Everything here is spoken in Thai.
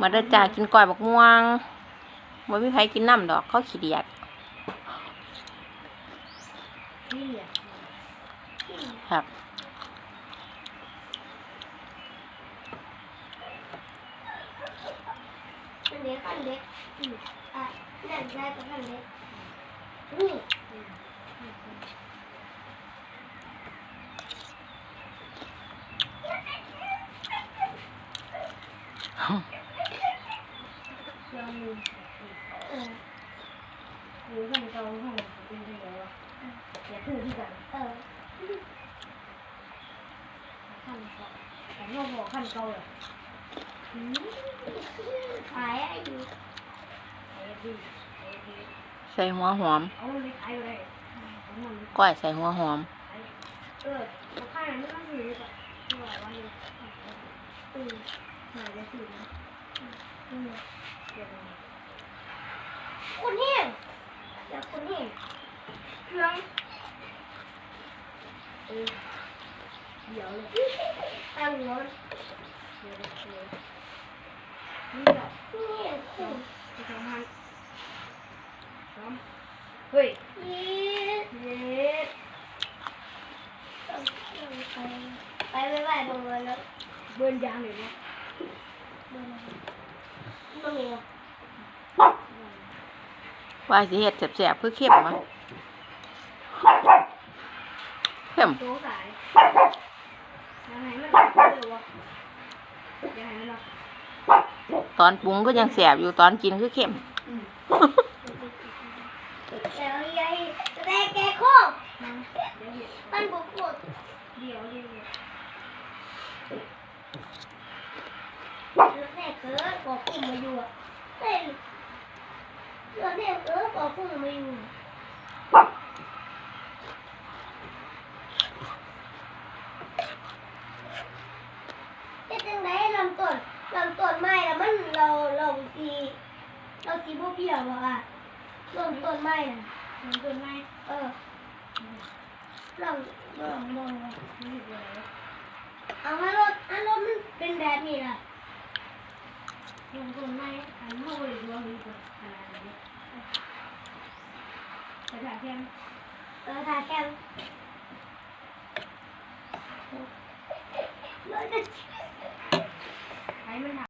มาเด้จ้ากินก้อยบักม่วงบ่มีใครกินน้ำดอกเขาขี้เดียดครับเล็กเล็กอะนั่นได้ก็อันเล็กนี่เค รื่องมือเออหรือขั้นเก่าขั้นเป็นยังไงวอย่าพูดที่กันเออขั้นเก่าแต่เมื่อบอกขั้นเก่าเลยอืมขายไอ้อยู่ไอ้ดีไอ้ดีใส่หัวหอมเอามันไปขายไปเลยเอามันไปก้อยใส่หัวหอมเออเอาข้าวไม่ต้องถือแบบไม่ไหววันนี้อืมหายไปสิ คนแห้งอยากคนแห้งเครื่องเออเดี๋ยวเลยตั้งหัวเดี๋ยวเลยเดี๋ยวเลยนี่แบบคนแห้งอืมไปทำมันพร้อมเฮ้ยนี่เย็ดต้องไปไปไปไปบางวันแล้วเบิร์นยางเลยนะมันมีอะ ว่าสิเฮ็ดแซ่บๆคือเข้มมั้เข้มโต๊ะสายยังไงมันเร็ววะยังไงมันล่ะตอนปรุงก็ยังแซ่บอยู่ตอนกินคือเข้มแล้วยายแม่แกโคกมันเดี๋ยวเดี๋ยวตั้นบุกโคกเดี๋ยวเดี๋ยวแม่เกิดบอกกุ้งมาอยู่อะ เต้นแล้วแม่เกิดบอกกุ้งมาอยู่เฮ็ดจังไดลำต้นลำต้นไม้แล้วมันเราเราสีเราสีบ่เบี้ยวบ่อะลำต้นไม้น่ะมันเกินไหมเออลองลองลองมันอยู่ไหนเอาให้รถให้รถมันเป็นแบบนี้ล่ะ มันเกินไหมอันเมื่อวั